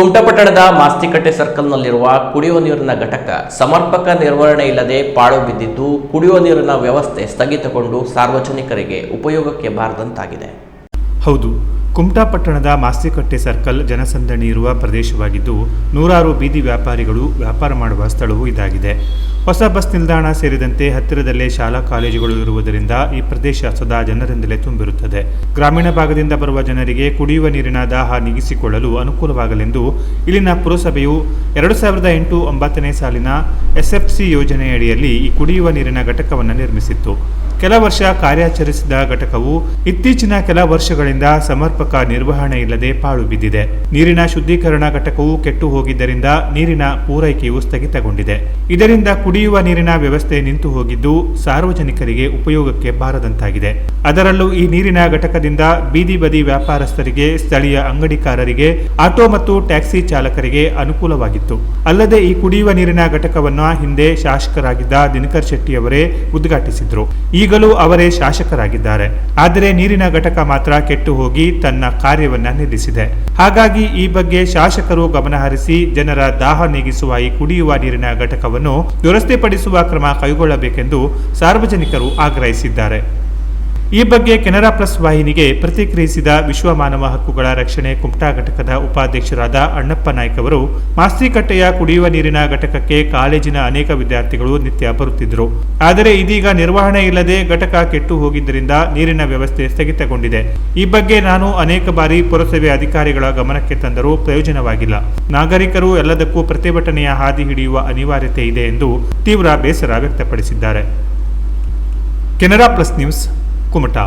ಕುಮಟಪಟ್ಟಣದ ಮಾಸ್ತಿಕಟ್ಟೆ ಸರ್ಕಲ್ನಲ್ಲಿರುವ ಕುಡಿಯುವ ನೀರಿನ ಘಟಕ ಸಮರ್ಪಕ ನಿರ್ವಹಣೆ ಇಲ್ಲದೆ ಪಾಳು ಬಿದ್ದಿದ್ದು ಕುಡಿಯುವ ನೀರಿನ ವ್ಯವಸ್ಥೆ ಸ್ಥಗಿತಗೊಂಡು ಸಾರ್ವಜನಿಕರಿಗೆ ಉಪಯೋಗಕ್ಕೆ ಬಾರದಂತಾಗಿದೆ. ಹೌದು, ಕುಮಟಾ ಪಟ್ಟಣದ ಮಾಸ್ತಿಕಟ್ಟೆ ಸರ್ಕಲ್ ಜನಸಂದಣಿ ಇರುವ ಪ್ರದೇಶವಾಗಿದ್ದು, ನೂರಾರು ಬೀದಿ ವ್ಯಾಪಾರಿಗಳು ವ್ಯಾಪಾರ ಮಾಡುವ ಸ್ಥಳವೂ ಇದಾಗಿದೆ. ಹೊಸ ಬಸ್ ನಿಲ್ದಾಣ ಸೇರಿದಂತೆ ಹತ್ತಿರದಲ್ಲೇ ಶಾಲಾ ಕಾಲೇಜುಗಳು ಇರುವುದರಿಂದ ಈ ಪ್ರದೇಶ ಸದಾ ಜನರಿಂದಲೇ ತುಂಬಿರುತ್ತದೆ. ಗ್ರಾಮೀಣ ಭಾಗದಿಂದ ಬರುವ ಜನರಿಗೆ ಕುಡಿಯುವ ನೀರಿನ ದಾಹ ನೀಗಿಸಿಕೊಳ್ಳಲು ಅನುಕೂಲವಾಗಲೆಂದು ಇಲ್ಲಿನ ಪುರಸಭೆಯು ಎರಡು ಸಾವಿರದ ಎಂಟು ಒಂಬತ್ತನೇ ಸಾಲಿನ ಎಸ್ಎಫ್ಸಿ ಯೋಜನೆಯಡಿಯಲ್ಲಿ ಈ ಕುಡಿಯುವ ನೀರಿನ ಘಟಕವನ್ನು ನಿರ್ಮಿಸಿತ್ತು. ಕೆಲ ವರ್ಷ ಕಾರ್ಯಾಚರಿಸಿದ ಘಟಕವು ಇತ್ತೀಚಿನ ಕೆಲ ವರ್ಷಗಳಿಂದ ಸಮರ್ಪಕ ನಿರ್ವಹಣೆ ಇಲ್ಲದೆ ಪಾಳು ಬಿದ್ದಿದೆ. ನೀರಿನ ಶುದ್ಧೀಕರಣ ಘಟಕವು ಕೆಟ್ಟು ಹೋಗಿದ್ದರಿಂದ ನೀರಿನ ಪೂರೈಕೆಯು ಸ್ಥಗಿತಗೊಂಡಿದೆ. ಇದರಿಂದ ಕುಡಿಯುವ ನೀರಿನ ವ್ಯವಸ್ಥೆ ನಿಂತು ಹೋಗಿದ್ದು ಸಾರ್ವಜನಿಕರಿಗೆ ಉಪಯೋಗಕ್ಕೆ ಬಾರದಂತಾಗಿದೆ. ಅದರಲ್ಲೂ ಈ ನೀರಿನ ಘಟಕದಿಂದ ಬೀದಿ ಬದಿ ವ್ಯಾಪಾರಸ್ಥರಿಗೆ, ಸ್ಥಳೀಯ ಅಂಗಡಿಕಾರರಿಗೆ, ಆಟೋ ಮತ್ತು ಟ್ಯಾಕ್ಸಿ ಚಾಲಕರಿಗೆ ಅನುಕೂಲವಾಗಿತ್ತು. ಅಲ್ಲದೆ ಈ ಕುಡಿಯುವ ನೀರಿನ ಘಟಕವನ್ನು ಹಿಂದೆ ಶಾಸಕರಾಗಿದ್ದ ದಿನಕರ್ ಶೆಟ್ಟಿಯವರೇ ಉದ್ಘಾಟಿಸಿದ್ರು. ಈಗಲೂ ಅವರೇ ಶಾಸಕರಾಗಿದ್ದಾರೆ. ಆದರೆ ನೀರಿನ ಘಟಕ ಮಾತ್ರ ಕೆಟ್ಟು ಹೋಗಿ ತನ್ನ ಕಾರ್ಯವನ್ನ ನಿಲ್ಲಿಸಿದೆ. ಹಾಗಾಗಿ ಈ ಬಗ್ಗೆ ಶಾಸಕರು ಗಮನಹರಿಸಿ ಜನರ ದಾಹ ನೀಗಿಸುವ ಈ ಕುಡಿಯುವ ನೀರಿನ ಘಟಕವನ್ನು ದುರಸ್ತಿಪಡಿಸುವ ಕ್ರಮ ಕೈಗೊಳ್ಳಬೇಕೆಂದು ಸಾರ್ವಜನಿಕರು ಆಗ್ರಹಿಸಿದ್ದಾರೆ. ಈ ಬಗ್ಗೆ ಕೆನರಾ ಪ್ಲಸ್ ವಾಹಿನಿಗೆ ಪ್ರತಿಕ್ರಿಯಿಸಿದ ವಿಶ್ವ ಮಾನವ ಹಕ್ಕುಗಳ ರಕ್ಷಣೆ ಕುಮಟಾ ಘಟಕದ ಉಪಾಧ್ಯಕ್ಷರಾದ ಅಣ್ಣಪ್ಪ ನಾಯ್ಕ ಅವರು, ಮಾಸ್ತಿಕಟ್ಟೆಯ ಕುಡಿಯುವ ನೀರಿನ ಘಟಕಕ್ಕೆ ಕಾಲೇಜಿನ ಅನೇಕ ವಿದ್ಯಾರ್ಥಿಗಳು ನಿತ್ಯ ಬರುತ್ತಿದ್ದರು. ಆದರೆ ಇದೀಗ ನಿರ್ವಹಣೆ ಇಲ್ಲದೆ ಘಟಕ ಕೆಟ್ಟು ಹೋಗಿದ್ದರಿಂದ ನೀರಿನ ವ್ಯವಸ್ಥೆ ಸ್ಥಗಿತಗೊಂಡಿದೆ. ಈ ಬಗ್ಗೆ ನಾನು ಅನೇಕ ಬಾರಿ ಪುರಸಭೆ ಅಧಿಕಾರಿಗಳ ಗಮನಕ್ಕೆ ತಂದರೂ ಪ್ರಯೋಜನವಾಗಿಲ್ಲ. ನಾಗರಿಕರು ಎಲ್ಲದಕ್ಕೂ ಪ್ರತಿಭಟನೆಯ ಹಾದಿ ಹಿಡಿಯುವ ಅನಿವಾರ್ಯತೆ ಇದೆ ಎಂದು ತೀವ್ರ ಬೇಸರ ವ್ಯಕ್ತಪಡಿಸಿದ್ದಾರೆ. Canara plus news Kumta